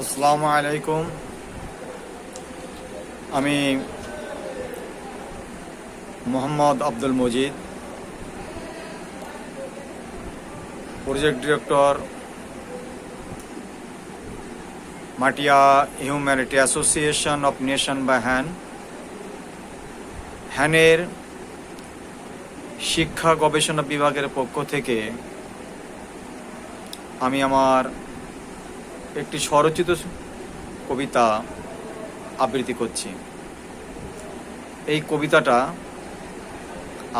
আসসালামু আলাইকুম। আমি Mohammad Abdul Majid project director Matia humanity association of nation বা হ্যান হ্যানের শিক্ষা গবেষণা বিভাগের পক্ষ থেকে আমি আমার একটি স্বরচিত কবিতা আবৃত্তি করছি। এই কবিতাটা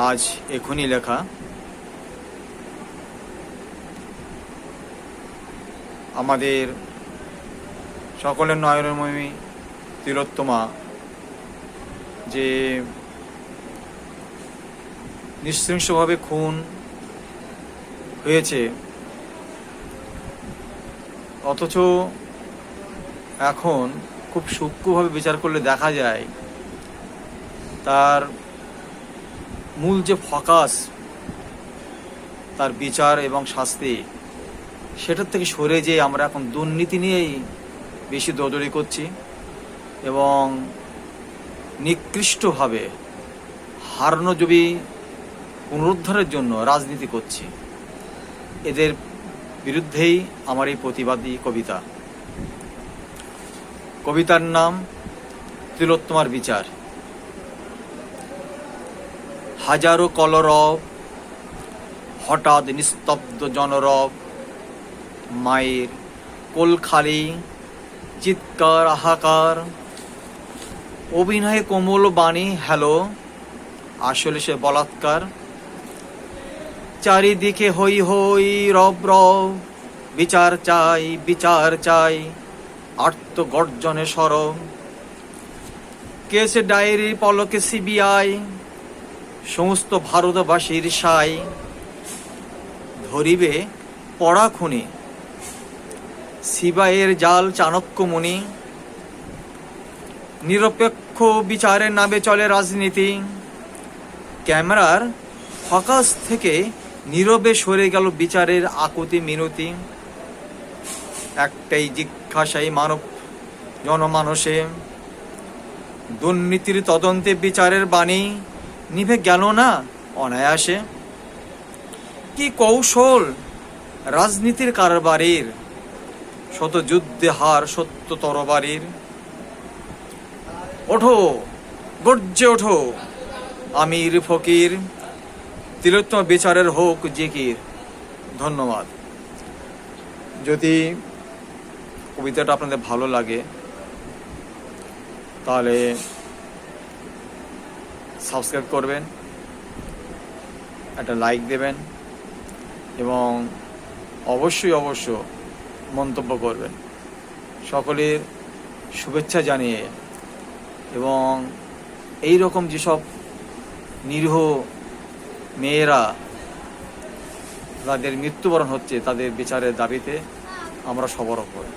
আজ এখনই লেখা। আমাদের সকলের নয়নময়ী তিলোত্তমা যে নৃশংসভাবে খুন হয়েছে অথচ এখন খুব সূক্ষ্মভাবে বিচার করলে দেখা যায় তার মূল যে ফকাস তার বিচার এবং শাস্তি, সেটার থেকে সরে যে আমরা এখন দুর্নীতি নিয়েই বেশি দৌড়ি করছি এবং নিকৃষ্টভাবে হারণজীবী পুনরুদ্ধারের জন্য রাজনীতি করছি। এদের বিরুদ্ধেই আমার এই প্রতিবাদী কবিতা। কবিতার নাম তিলোত্তমার বিচার। হাজারো কলরব, হঠাৎ নিস্তব্ধ জনরব, মায়ের কোলখালি চিৎকার, আহাকার। অভিনয়ে কোমল বাণী, হ্যালো, আসলে সে বলাৎকার। চারিদিকে হই হই রব রব, বিচার চাই বিচার চাই আর্ত গর্জনে সরব। কেসে ডায়েরি, পলকে সিবিআই, সমস্ত ভারতবাসীর সাই। ধরিবে পড়া খুনি, সিবাইয়ের জাল চাণক্যমণি নিরপেক্ষ বিচারের নামে চলে রাজনীতি। ক্যামেরার ফকাস থেকে নীরবে সরে গেল বিচারের আকুতি মিনতি। একটাই জিজ্ঞাসাই মানব জনমানসে। দুর্নীতির তদন্তে বিচারের বাণী নিভে গেল না অনায়াসে। কি কৌশল রাজনীতির কারবারির? শত যুদ্ধে হার সত্য তরবারির। ওঠো, গর্জে ওঠো, আমির ফকির। তিলোত্তম বিচারের হোক জিকির ধন্যবাদ। যদি কবিতাটা আপনাদের ভালো লাগে, তাহলে সাবস্ক্রাইব করবেন, একটা লাইক দেবেন, এবং অবশ্যই অবশ্য মন্তব্য করবেন। সকলের শুভেচ্ছা জানিয়ে এবং এই রকম যেসব নিরীহ মেয়েরা যাদের মৃত্যুবরণ হচ্ছে তাদের বিচারের দাবিতে আমরা সবর করি